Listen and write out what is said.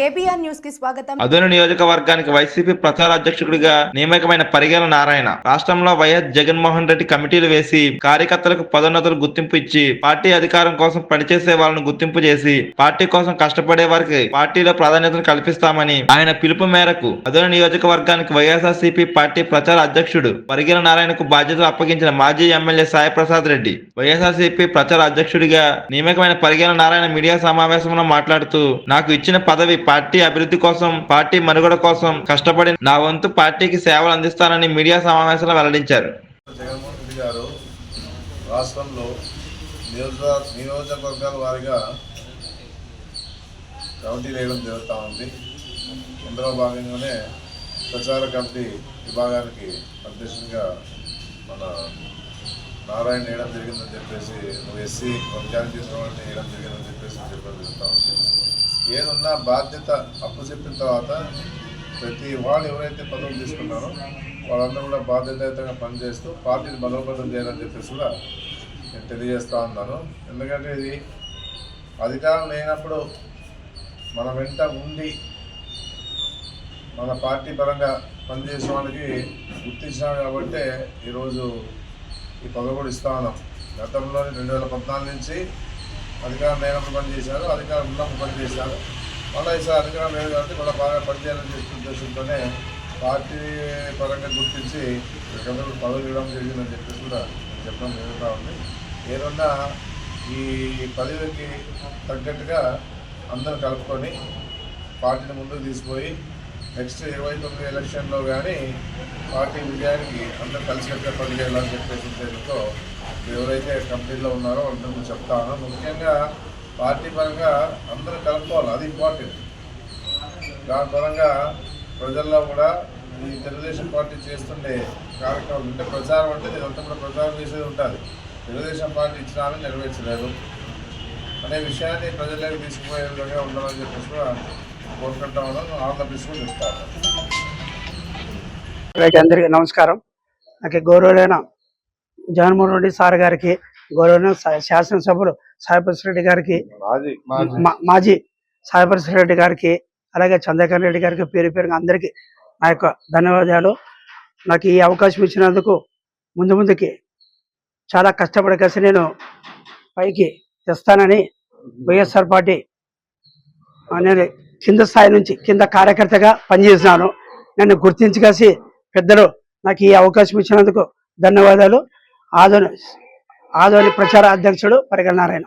KBR న్యూస్కి స్వాగతం. అదోని నియోజకవర్గానికి వైసీపీ ప్రచార అధ్యక్షుడిగా నియమికమైన పరిగెల నారాయణ. రాష్ట్రంలో వైఎస్ జగన్మోహన్ రెడ్డి కమిటీలు వేసి కార్యకర్తలకు పదోన్నతులు గుర్తింపు ఇచ్చి పార్టీ అధికారం కోసం పనిచేసే వాళ్ళను గుర్తింపు చేసి పార్టీ కోసం కష్టపడే వారికి పార్టీలో ప్రాధాన్యతను కల్పిస్తామని ఆయన పిలుపు మేరకు అదోని నియోజకవర్గానికి వైఎస్ఆర్సీపీ పార్టీ ప్రచార అధ్యక్షుడు పరిగెల నారాయణకు బాధ్యతలు అప్పగించిన మాజీ ఎమ్మెల్యే సాయి ప్రసాద్ రెడ్డి వైఎస్ఆర్సీపీ ప్రచార అధ్యక్షుడిగా నియమికమైన పరిగెల నారాయణ మీడియా సమావేశంలో మాట్లాడుతూ నాకు ఇచ్చిన పదవి పార్టీ పార్టీ అభివృద్ధి కోసం పార్టీ మనుగడ కోసం కష్టపడి నా వంతు పార్టీకి సేవలు అందిస్తానని మీడియా సమావేశంలో వెల్లడించారు. జగన్మోహన్ రెడ్డి గారు రాష్ట్రంలో నియోజకవర్గాల వారిగా కమిటీ వేయడం జరుగుతూ ఉంది. ఇందులో భాగంగానే ప్రచార కమిటీ విభాగానికి అధ్యక్షుడిగా మన నారాయణ వేయడం జరిగిందని చెప్పేసి నువ్వు ఎస్సీ వర్గానికి తీసుకోవాలని వేయడం జరిగిందని చెప్పేసి చెప్పడం జరుగుతూ ఉంది. ఏదున్నా బాధ్యత అప్పు చెప్పిన తర్వాత ప్రతి వాళ్ళు ఎవరైతే పదవులు తీసుకున్నారో వాళ్ళందరూ కూడా బాధ్యతాయుతంగా పనిచేస్తూ పార్టీని బలోపేతం చేయాలని చెప్పేసి కూడా నేను తెలియజేస్తూ ఉన్నాను. ఎందుకంటే ఇది అధికారం లేనప్పుడు మన వెంట ఉండి మన పార్టీ పరంగా పనిచేసిన వాళ్ళకి గుర్తించినాం కాబట్టి ఈరోజు ఈ పదవి కూడా ఇస్తా ఉన్నాం. గతంలోని రెండు వేల పద్నాలుగు నుంచి అధికారం లేనప్పుడు పనిచేశారు అధికారం ఉన్నప్పుడు పనిచేశారు మళ్ళీ ఈసారి అధికారం లేదు కాబట్టి మళ్ళీ బాగా పనిచేయాలని చెప్పి ఉద్దేశంతోనే పార్టీ పరంగా గుర్తించి వీళ్ళకందరూ పదవి ఇవ్వడం జరిగిందని చెప్పేసి కూడా చెప్పడం జరుగుతూ ఉంది. ఏదన్నా ఈ పదవికి తగ్గట్టుగా అందరూ కలుపుకొని పార్టీని ముందుకు తీసుకుపోయి నెక్స్ట్ ఇరవై తొమ్మిది ఎలక్షన్లో కానీ పార్టీ విజయానికి అందరూ కలిసికట్టుగా పనిచేయాలని చెప్పేసి ఉద్దేశంతో ఎవరైతే కంపెనీలో ఉన్నారో వాళ్ళందరూ చెప్తాను. ముఖ్యంగా పార్టీ పరంగా అందరూ కలుపుకోవాలి. అది ఇంపార్టెంట్ దాని పరంగా ప్రజల్లో కూడా ఈ తెలుగుదేశం పార్టీ చేస్తుండే కార్యక్రమాలు అంటే ప్రచారం అంటే ఇదంతా కూడా ప్రచారం చేసేది ఉంటుంది తెలుగుదేశం పార్టీ ఇచ్చిన హామీ నెరవేర్చలేదు. అనే విషయాన్ని ప్రజలకు తీసుకుపోయే విధంగా ఉండాలని చెప్పేసి కూడా అందరికీ నమస్కారం. నాకు గౌరవులైన జగన్మోహన్ రెడ్డి సార్ గారికి గౌరవైన శాసనసభ్యులు సాయిప్రసాద్ రెడ్డి గారికి మాజీ సాయిప్రసాద్ రెడ్డి గారికి అలాగే చంద్రకాంత్ రెడ్డి గారికి పేరు పేరుగా అందరికీ నా యొక్క ధన్యవాదాలు. నాకు ఈ అవకాశం ఇచ్చినందుకు ముందు ముందుకి చాలా కష్టపడి కలిసి నేను పైకి తెస్తానని వైఎస్ఆర్ పార్టీ నేను కింద స్థాయి నుంచి కింద కార్యకర్తగా పనిచేసినాను. నన్ను గుర్తించి పెద్దలు నాకు ఈ అవకాశం ఇచ్చినందుకు ధన్యవాదాలు. ఆదోని ఆదోని ప్రచార అధ్యక్షుడు పరిగణ నారాయణ.